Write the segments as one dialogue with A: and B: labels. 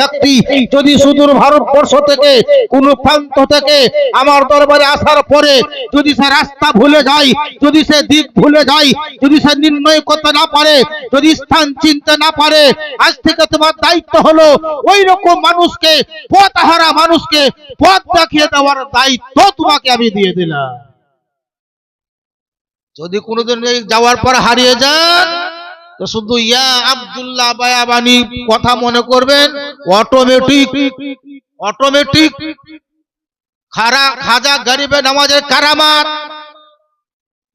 A: ব্যক্তি যদি সুদূর ভারতবর্ষ থেকে, কোন প্রান্ত থেকে আমার দরবারে আসার পরে যদি সে রাস্তা ভুলে যায়, যদি সে দিক ভুলে যায়, যদি সে নির্ণয় করতে না পারে, যদি স্থান চিনতে না পারে, আজ থেকে তোমার দায়িত্ব হলো ওই রকম মানুষকে পথ হারা মানুষকে পথ দেখিয়ে দেওয়ার দায়িত্ব তোমাকে আমি দিয়ে দিলাম। যদি কোনোদিন যাওয়ার পর হারিয়ে যান তো শুধু ইয়া আবদুল্লাহ বায়াবানি কথা মনে করবেন অটোমেটিক অটোমেটিক খারা, খাজা গরিবে নামাজের কারামাত,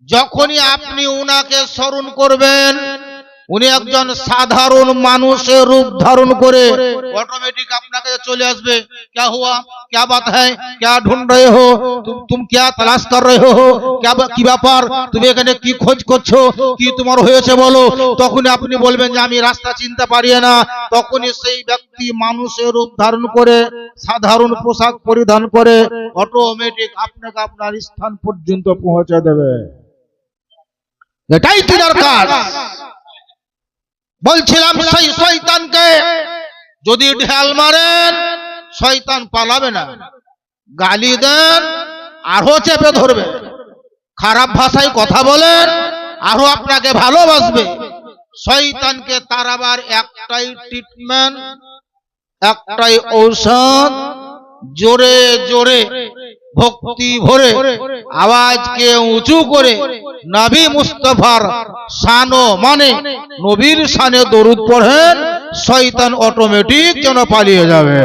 A: যখনই আপনি উনাকে স্মরণ করবেন উনি একজন সাধারণ মানুষের রূপ ধারণ করে অটোমেটিক আপনাকে চলে আসবে क्या हुआ क्या बात है क्या ढूंढ रहे हो तुम तुम क्या तलाश कर रहे हो क्या বা- কি ব্যাপার তুমি এখানে কি খোঁজ করছো কি তোমার হয়েছে বলো তখন আপনি বলবেন যে আমি রাস্তা চিনতে পারি না তখনই সেই ব্যক্তি মানুষের রূপ ধারণ করে সাধারণ পোশাক পরিধান করে অটোমেটিক আপনাকে আপনার স্থান পর্যন্ত পৌঁছে দেবে এটাই কি দরকার বলছিলাম সেই শয়তানকে যদি ঢেল মারেন শয়তান পালাবে না। গালি দেন আরও চেপে ধরবে। খারাপ ভাষায় কথা বলেন আরও আপনাকে ভালোবাসবে। শয়তানকে তারাবার একটাই ট্রিটমেন্ট একটাই ঔষধ জোরে জোরে। ভক্তি ভরে আওয়াজকে উঁচু করে নবী মুস্তফার শানো মানে নবীর শানে দরুদ পড়েন শয়তান অটোমেটিক যেন পালিয়ে যাবে।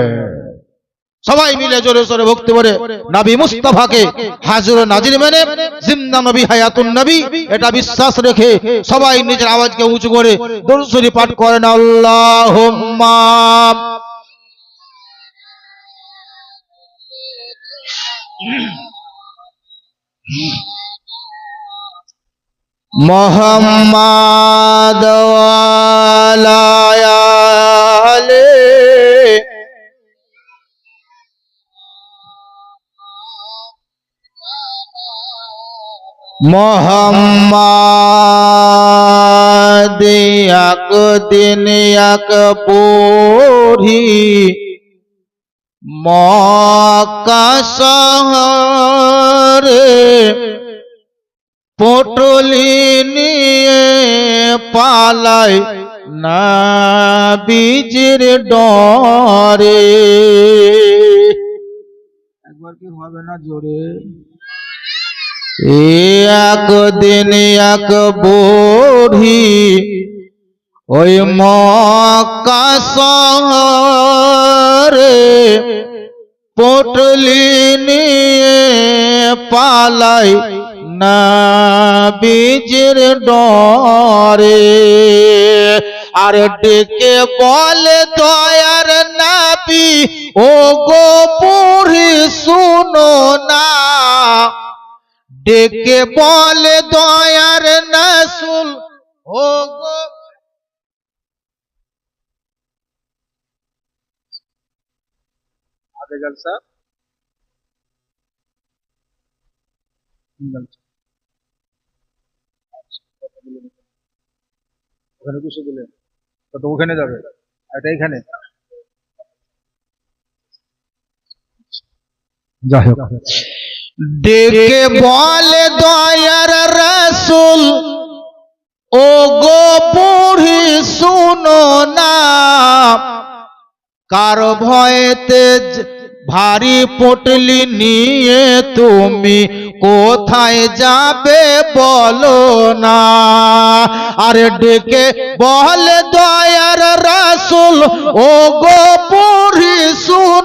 A: সবাই মিলে জোরে জোরে ভক্তি করে নবী মুস্তফাকে হাজর নাজির মেনে জিন্দা নবী হায়াতুন নবী, এটা বিশ্বাস রেখে সবাই নিজের আওয়াজকে উঁচু করে দরুদ শরীফ পাঠ করেন। আল্লাহুম্মা মোহাম্মদ মোহাম্মদ একদিন এক পড়ি শহরে পটলি নিয়ে পালাই না বীজের ডরে। একবার কি হবে না জোরে? একদিন এক বুড়ি ওই মক্কা শহরে পটলি নিয়ে পালাই না বীজের ডরে। আর ডেকে বলে, দয়ার নাবি ও গো পুরি শুনো না। ডেকে বলে, দয়ার নাসুল ও গো আগে জলসা ওখানে দুশো দিলেন কত ওখানে যাবে। এটা এখানে? যাই হোক। ডেকে বলে দয়ার রসুল ও গো পুরি শুনো না। কার ভয়েতে ভারী পটলি নিয়ে তুমি কোথায় যাবে বলো না। আর ডেকে বলে দয়ার রাসুল ও গো পুরী শুনো